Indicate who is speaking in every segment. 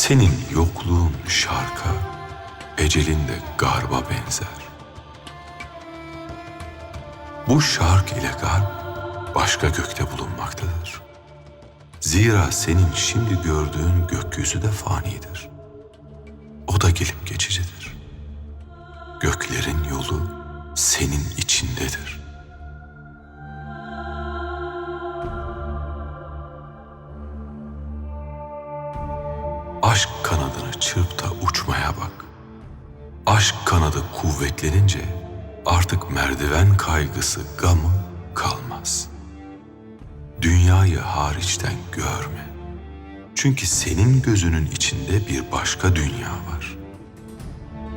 Speaker 1: Senin yokluğun şarka, ecelin de garba benzer. Bu şark ile garp başka gökte bulunmaktadır. Zira senin şimdi gördüğün gökyüzü de fanidir. O da gelip geçicidir. Göklerin yolu senin içindedir. Çırp da uçmaya bak. Aşk kanadı kuvvetlenince artık merdiven kaygısı gamı kalmaz. Dünyayı hariçten görme. Çünkü senin gözünün içinde bir başka dünya var.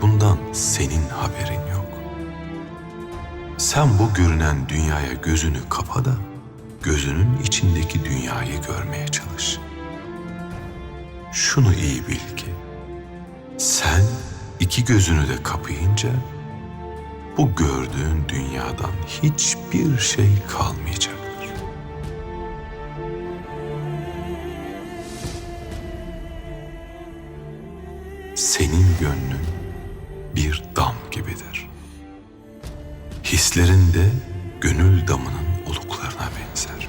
Speaker 1: Bundan senin haberin yok. Sen bu görünen dünyaya gözünü kapa da gözünün içindeki dünyayı görmeye çalış. Şunu iyi bil ki sen iki gözünü de kapayınca bu gördüğün dünyadan hiçbir şey kalmayacaktır. Senin gönlün bir dam gibidir. Hislerin de gönül damının oluklarına benzer.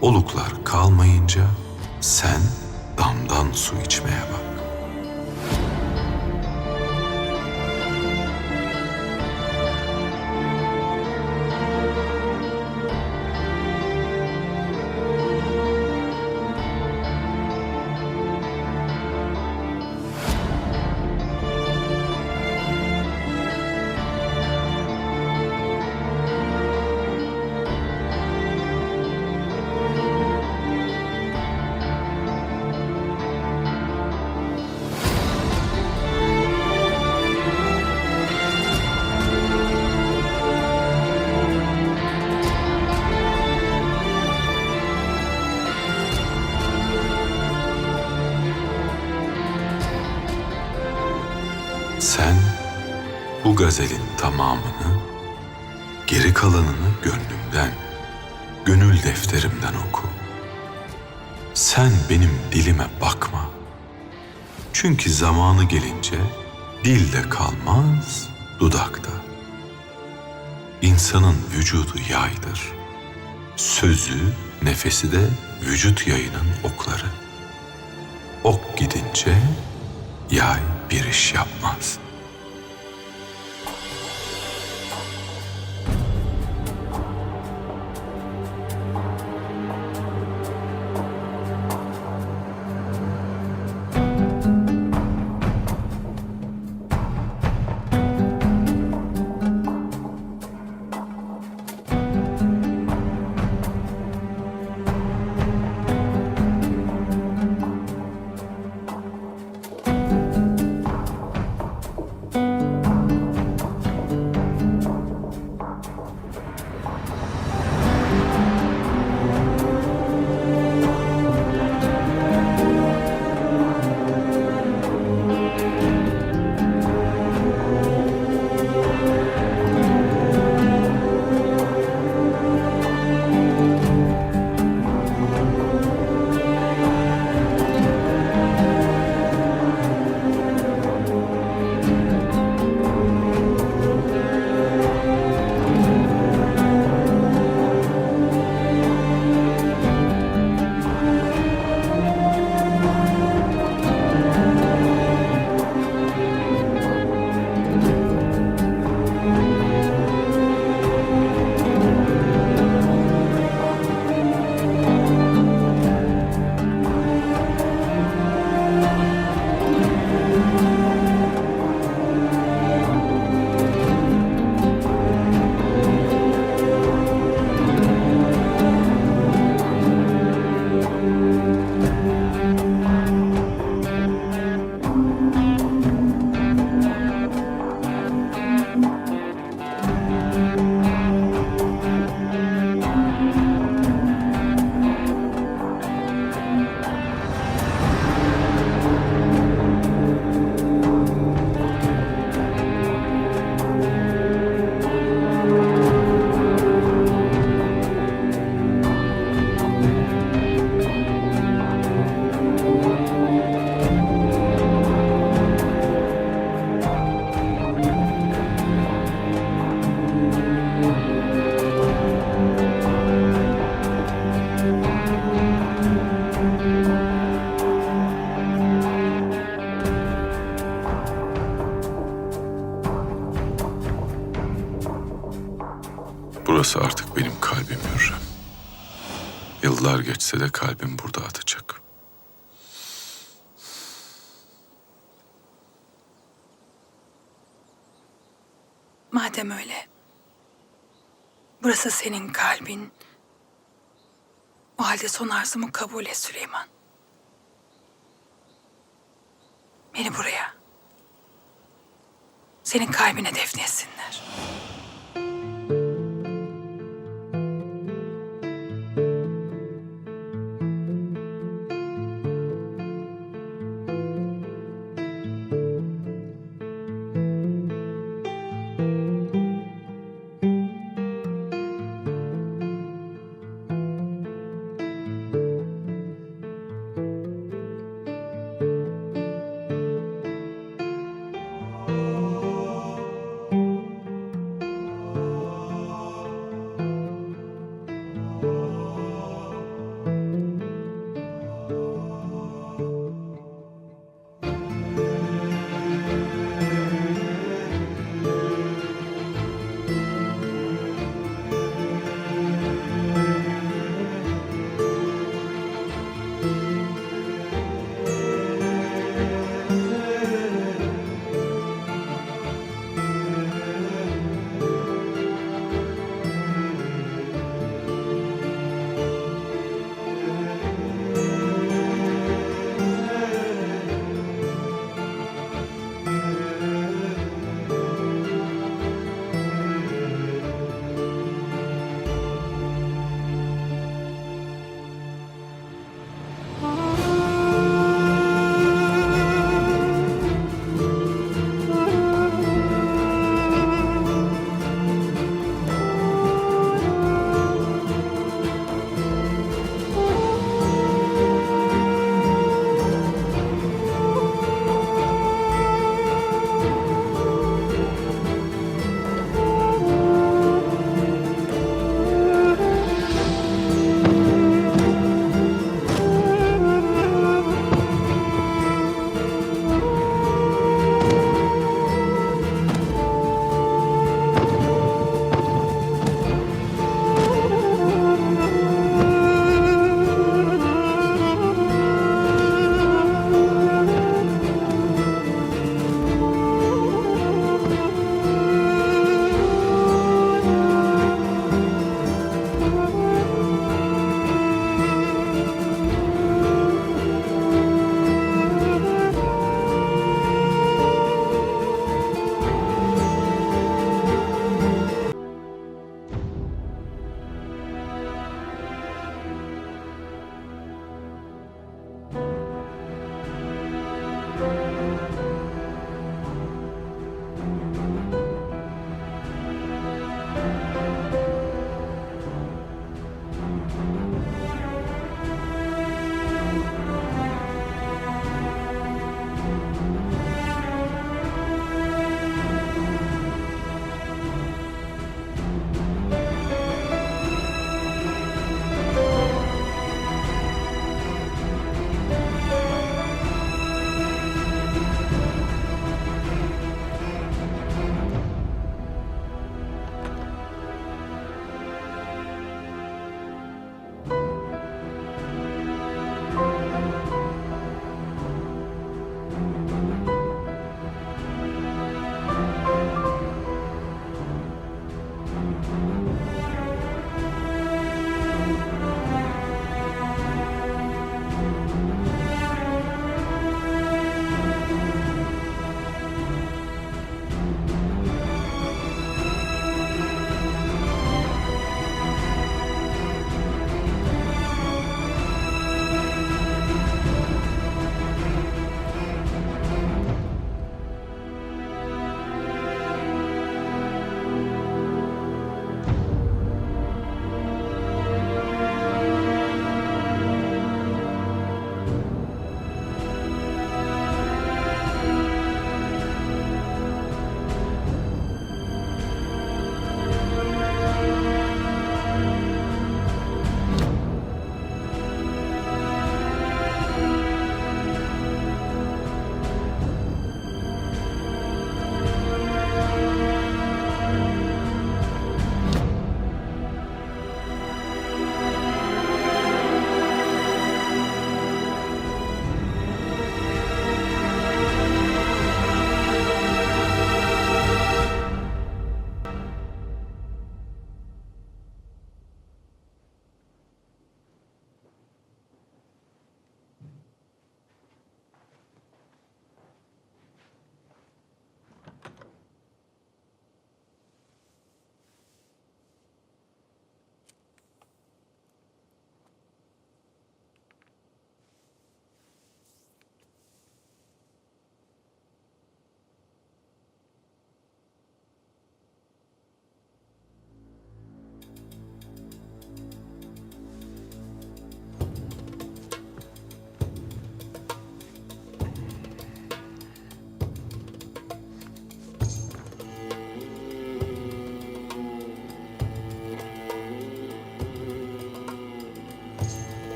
Speaker 1: Oluklar kalmayınca sen damdan su içmeye bak. Gazelin tamamını, geri kalanını gönlümden, gönül defterimden oku. Sen benim dilime bakma. Çünkü zamanı gelince dilde kalmaz, dudakta. İnsanın vücudu yaydır. Sözü, nefesi de vücut yayının okları. Ok gidince yay bir iş yapmaz.
Speaker 2: Senin kalbin. O halde son arzumu kabul et Süleyman. Beni buraya. Senin kalbine defnetsinler.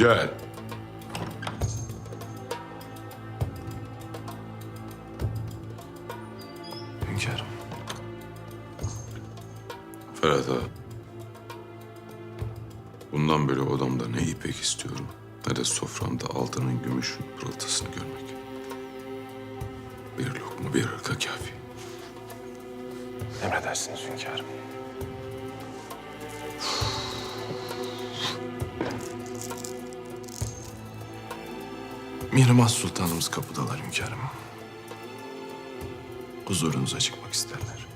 Speaker 3: Gel.
Speaker 4: Hünkârım.
Speaker 3: Ferhat ağa. Bundan böyle odamda ne ipek istiyorum ne de soframda altının gümüşün pırıltısını görmek. Bir lokma bir ırka kafi.
Speaker 4: Emredersiniz hünkârım. Mihrimah Sultanımız kapıdalar hünkârım. Huzurunuza çıkmak isterler.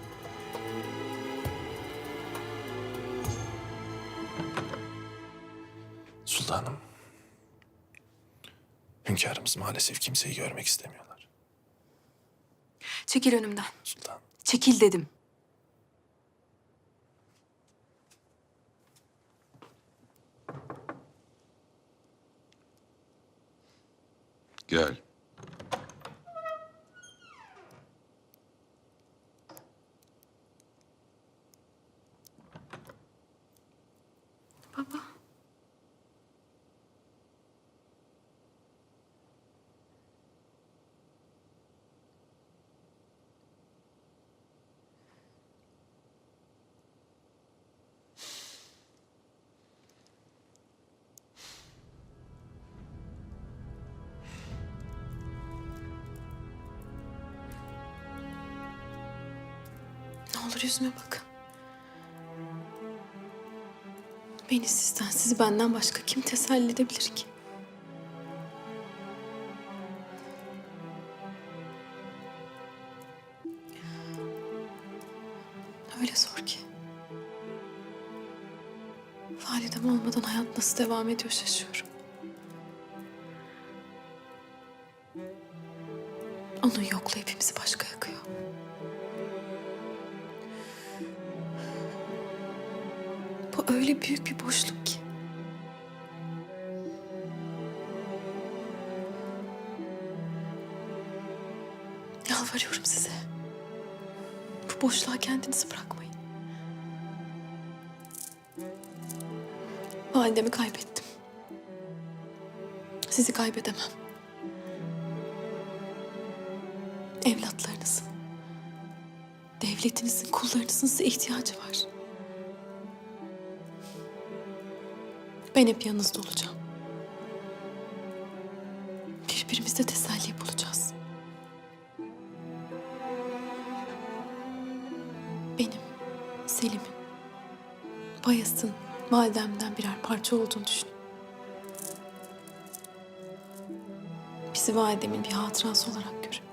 Speaker 4: Sultanım. Hünkârımız maalesef kimseyi görmek istemiyorlar.
Speaker 5: Çekil önümden.
Speaker 4: Sultan.
Speaker 5: Çekil dedim.
Speaker 3: Gel.
Speaker 5: Olur yüzüme bakın. Beni sizden, sizi benden başka kim teselli edebilir ki? Öyle zor ki. Validem olmadan hayat nasıl devam ediyor şaşıyorum. Validemi kaybettim. Sizi kaybedemem. Evlatlarınızın, devletinizin, kullarınızın size ihtiyacı var. Ben hep yanınızda olacağım. Birbirimizde teselli bulacağız. Benim, Selim'in, Bayas'ın, validemden birer parça olduğunu düşün. Bizi validemin bir hatırası olarak görün.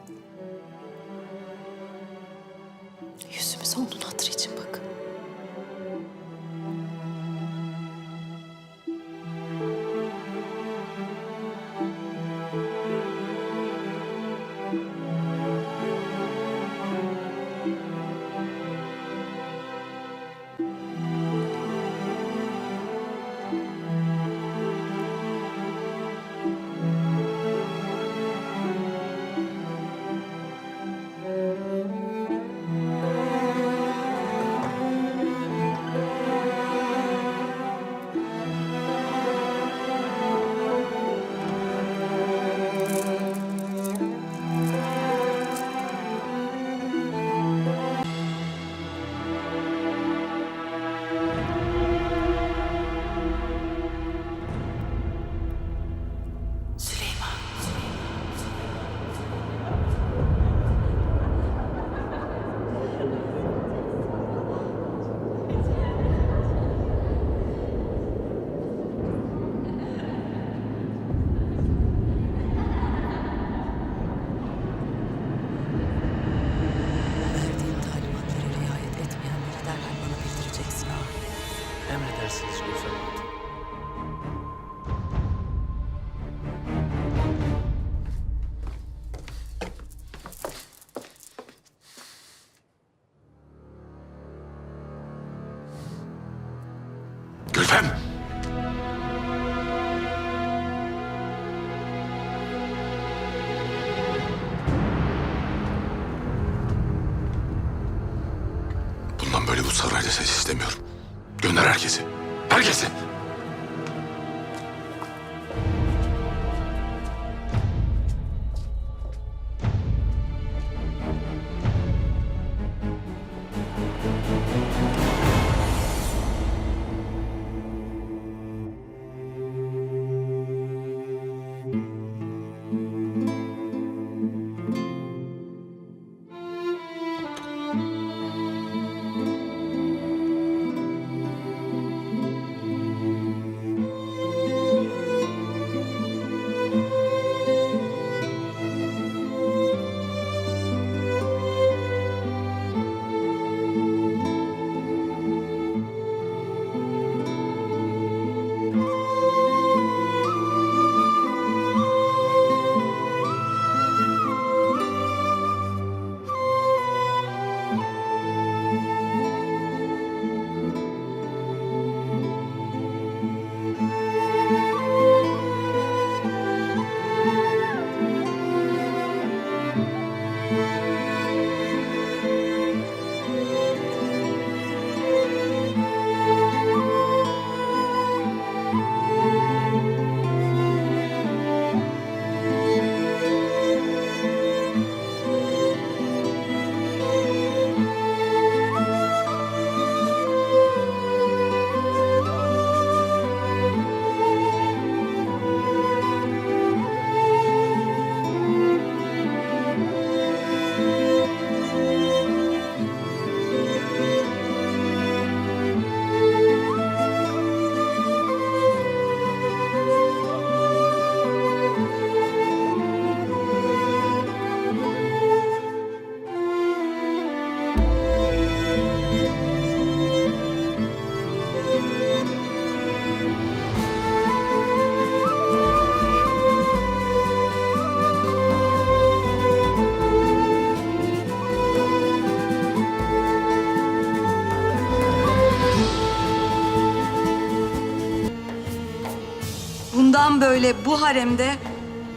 Speaker 3: Böyle bu
Speaker 6: haremde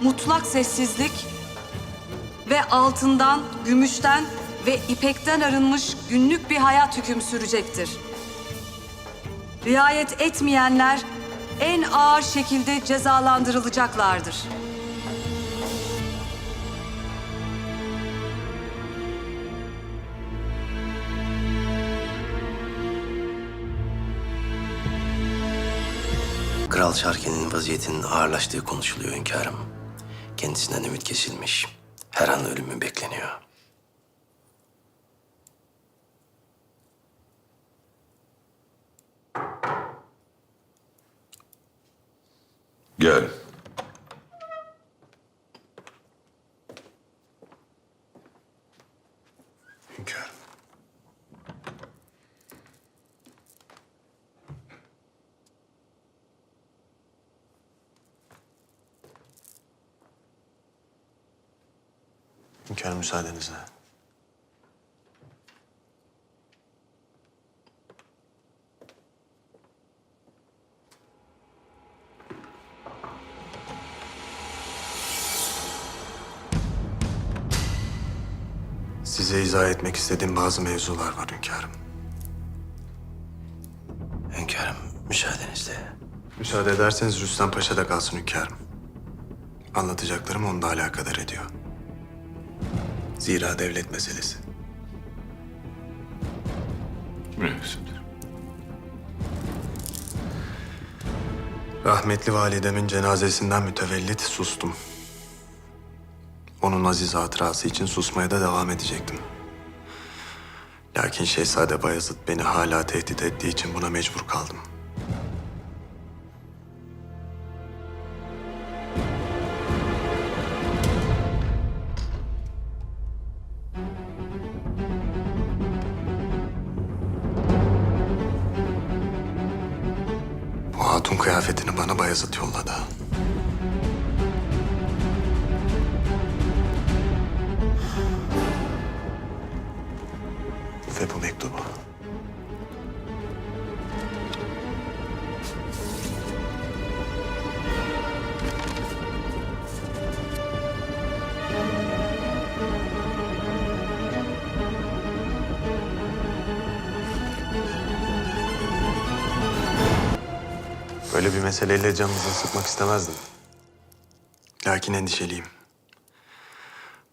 Speaker 6: mutlak sessizlik ve altından, gümüşten ve ipekten arınmış günlük bir hayat hüküm sürecektir. Riayet etmeyenler en ağır şekilde cezalandırılacaklardır.
Speaker 7: Kral Şarken'in vaziyetinin ağırlaştığı konuşuluyor hünkârım. Kendisinden ümit kesilmiş. Her an ölümü bekleniyor.
Speaker 1: Gel.
Speaker 4: Hünkârım. Hünkârım müsaadenizle. Size izah etmek istediğim bazı mevzular var hünkârım.
Speaker 7: Hünkârım müsaadenizle.
Speaker 4: Müsaade ederseniz Rüstem Paşa da kalsın hünkârım. Anlatacaklarım onu da alakadar ediyor. Zira devlet meselesi.
Speaker 1: Münasiptir.
Speaker 4: Rahmetli validemin cenazesinden mütevellit sustum. Onun aziz hatırası için susmaya da devam edecektim. Lakin Şehzade Bayezid beni hala tehdit ettiği için buna mecbur kaldım. Hatun kıyafetini bana Bayezid yolladı. Meseleyle canınızı sıkmak istemezdim. Lakin endişeliyim.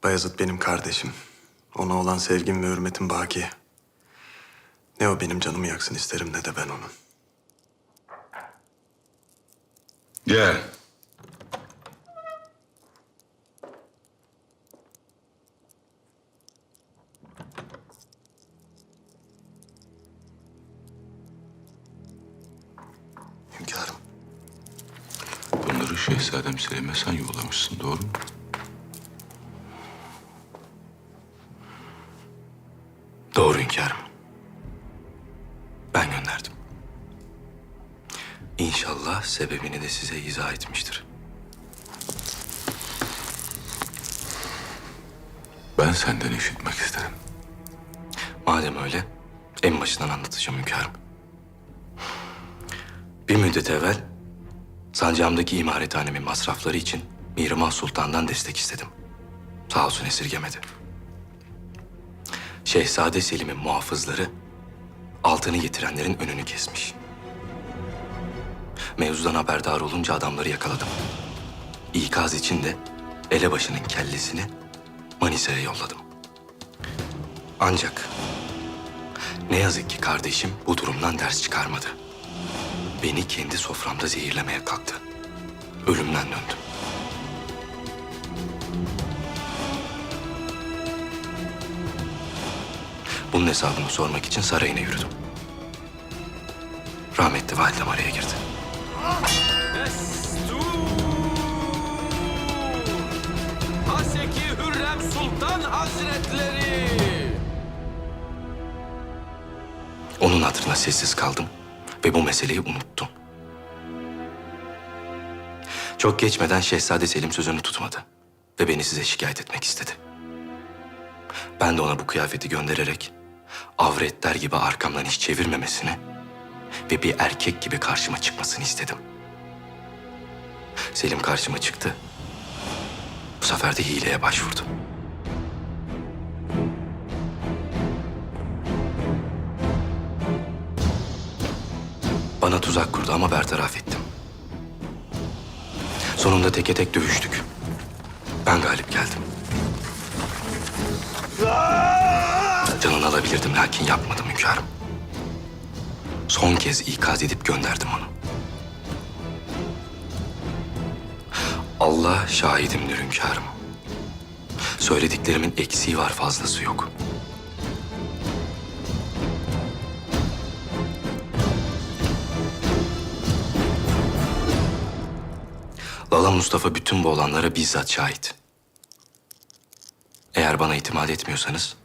Speaker 4: Bayezid benim kardeşim. Ona olan sevgim ve hürmetim baki. Ne o benim canımı yaksın isterim ne de ben onun.
Speaker 1: Gel. Selim'e sen yollamışsın, doğru mu?
Speaker 7: Doğru hünkârım. Ben gönderdim. İnşallah sebebini de size izah etmiştir.
Speaker 1: Ben senden işitmek isterim.
Speaker 7: Madem öyle, en başından anlatacağım hünkârım. Bir müddet evvel sancağımdaki imarethanemin masrafları için Mihrimah Sultan'dan destek istedim. Sağ olsun esirgemedi. Şehzade Selim'in muhafızları altını getirenlerin önünü kesmiş. Mevzudan haberdar olunca adamları yakaladım. İkaz için de elebaşının kellesini Manisa'ya yolladım. Ancak ne yazık ki kardeşim bu durumdan ders çıkarmadı. Beni kendi soframda zehirlemeye kalktı. Ölümden döndüm. Bunun hesabını sormak için sarayına yürüdüm. Rahmetli validem araya girdi.
Speaker 8: Haseki Hürrem Sultan Hazretleri.
Speaker 7: Onun hatırına sessiz kaldım ve bu meseleyi unuttum. Çok geçmeden Şehzade Selim sözünü tutmadı ve beni size şikayet etmek istedi. Ben de ona bu kıyafeti göndererek avretler gibi arkamdan hiç çevirmemesini ve bir erkek gibi karşıma çıkmasını istedim. Selim karşıma çıktı. Bu sefer de hileye başvurdu. Tuzak kurdu ama bertaraf ettim. Sonunda teke tek dövüştük. Ben galip geldim. Canını alabilirdim lakin yapmadım hünkârım. Son kez ikaz edip gönderdim onu. Allah şahidimdir hünkârım. Söylediklerimin eksiği var fazlası yok. Lala Mustafa bütün bu olanlara bizzat şahit. Eğer bana itimat etmiyorsanız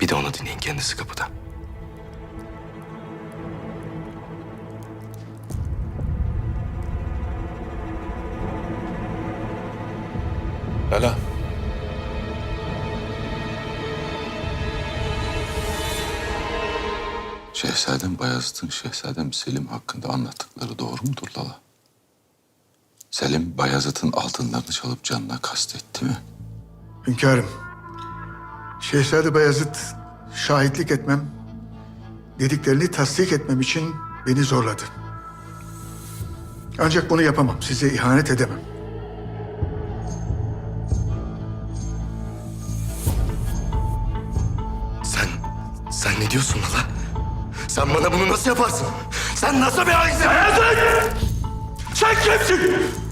Speaker 7: bir de onu dinleyin kendisi kapıda.
Speaker 9: Lala.
Speaker 1: Şehzadem Bayezid'in Şehzadem Selim hakkında anlattıkları doğru mudur Lala? Selim Bayezid'in altınlarını çalıp canına kastetti mi?
Speaker 10: Hünkârım, Şehzade Bayezid şahitlik etmem, dediklerini tasdik etmem için beni zorladı. Ancak bunu yapamam, size ihanet edemem.
Speaker 7: Sen, sen ne diyorsun hala? Sen bana bunu nasıl yaparsın? Sen nasıl bir hainsin?
Speaker 3: Sen kimsin?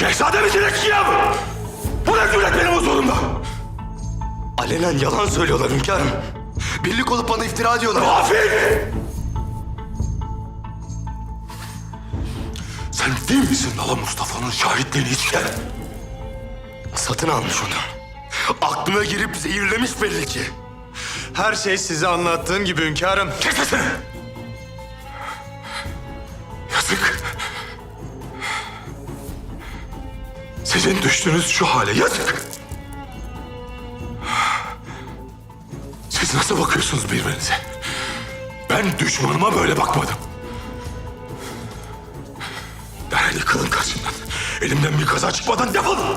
Speaker 3: Şehzade misin eşkıya mı? Bu ne cüret benim huzurumda?
Speaker 7: Alenen yalan söylüyorlar hünkârım. Birlik olup bana iftira ediyorlar.
Speaker 3: Gafil! Sen değil misin Lala Mustafa'nın şahitliğini isteyen?
Speaker 7: Satın almış onu. Aklına girip zehirlemiş belli ki.
Speaker 4: Her şey size anlattığım gibi hünkârım.
Speaker 3: Kes sesini! Sizin düştüğünüz şu hale yazık. Siz nasıl bakıyorsunuz birbirinize? Ben düşmanıma böyle bakmadım. Derhal yıkılın karşımdan. Elimden bir kaza çıkmadan defolun.